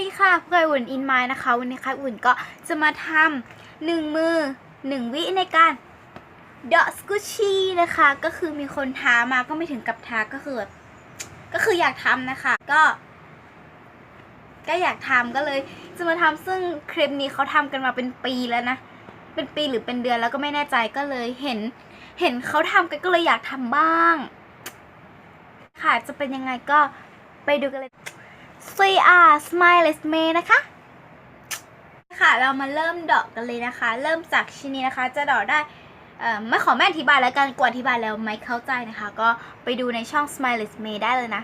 ดีค่ะเพื่อนอุ่นอินไมล์นะคะ วันนี้ค่ะอุ่นก็จะมาทำหนึ่งมือหนึ่งวิในการเดาะสกูชี่นะคะ ก็คือมีคนท้ามาก็ไม่ถึงกับท้าก็คือก็คืออยากทำนะคะ ก็ ก็อยากทำก็เลยจะมาทำซึ่งคลิปนี้เขาทำกันมาเป็นปีแล้วนะ เป็นปีหรือเป็นเดือนแล้วก็ไม่แน่ใจก็เลยเห็น เห็นเขาทำกันก็เลยอยากทำบ้าง ค่ะจะเป็นยังไงก็ไปดูกันเลย 3 R Smileless May นะคะ ค่ะเรามาเริ่มดอกกันเลยนะคะ เริ่มจากชิ้นนี้นะคะ จะดอกได้ไม่ขอแม่อธิบายแล้วกันกว่าอธิบายแล้วไม่เข้าใจนะคะ ก็ไปดูในช่อง Smileless May ได้เลยนะ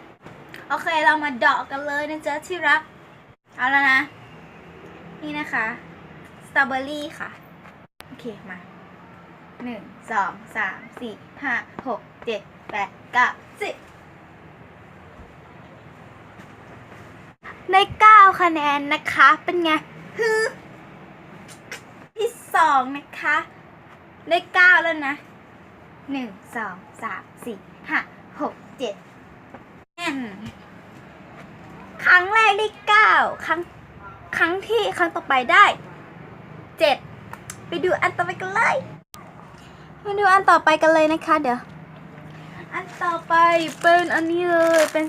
โอเคเรามาดอกกันเลยนะเจ๊ที่รัก เอาแล้วนะ นี่นะคะสตรอเบอรี่ค่ะ โอเคมาหนึ่งสองสามสี่ห้าหกเจ็ดแปดเก้าสิบ ได้เก้าคะแนนนะคะ เป็นไงฮือที่สองนะคะ ได้เก้าแล้วนะหนึ่งสองสามสี่ห้าหกเจ็ดแอนครั้งแรกได้เก้าครั้งครั้งที่ครั้งต่อไปได้เจ็ดไปดูอันต่อไปกันเลยมาดูอันต่อไปกันเลยนะคะ เดี๋ยว อันต่อไปเป็นอันนี้เลยเป็น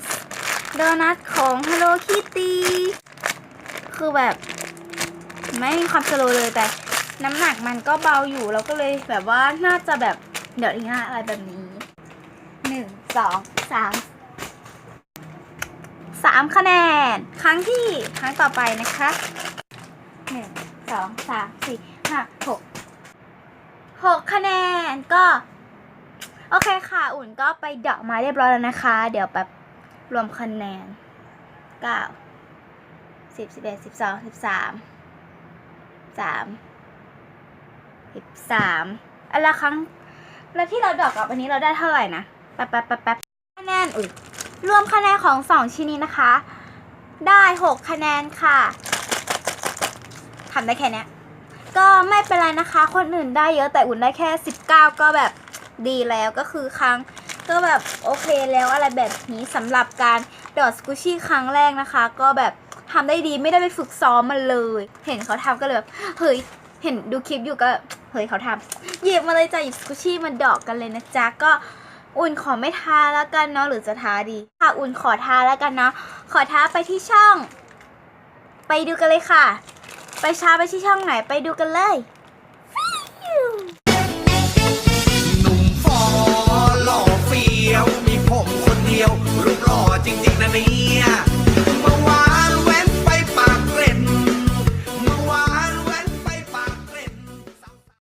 โดนัทของ Hello Kitty คือแบบ ไม่มีความสโลเลยแต่น้ำหนักมันก็เบาอยู่เราก็เลยแบบว่าน่าจะแบบเดี๋ยวอีกหน้อะไรแบบนี้หนึ่งสองสามสามคะแนน ครั้งที่ครั้งต่อไปนะคะหนึ่งสองสามสี่ห้าหกหกคะแนนก็ โอเคค่ะ อุ่นก็ไปเดาะมาเรียบร้อยแล้วนะคะ เดี๋ยวแบบ รวมคะแนนเก้าสิบสิบเอ็ดสิบสองสิบสามสามสิบสามอันละครั้ง แล้วที่เราดอกกับอันนี้เราได้เท่าไหร่นะ แป๊บแป๊บแป๊บแป๊บคะแนนอุ้ยรวมคะแนนของสองชิ้นนี้นะคะ ได้หกคะแนนค่ะทำได้แค่นี้ก็ไม่เป็นไรนะคะ คนอื่นได้เยอะแต่อุ่นได้แค่สิบเก้าก็แบบดีแล้วก็คือครั้ง ก็แบบโอเคแล้วอะไรแบบนี้สำหรับการดอดสกูชี่ครั้งแรกนะคะ ก็แบบทำได้ดีไม่ได้ไปฝึกซ้อมมันเลย เห็นเขาทำก็เลยแบบเฮ้ยเห็นดูคลิปอยู่ก็เฮ้ยเขาทำหยิบมาเลยจ้ะหยิบสกูชี่มาดอกกันเลยนะจ๊ะก็อุ่นขอไม่ทาแล้วกันเนาะหรือจะทาดีค่ะอุ่นขอทาแล้วกันเนาะขอทาไปที่ช่อง ไปดูกันเลยค่ะ ไปช้าไปที่ช่องไหนไปดูกันเลย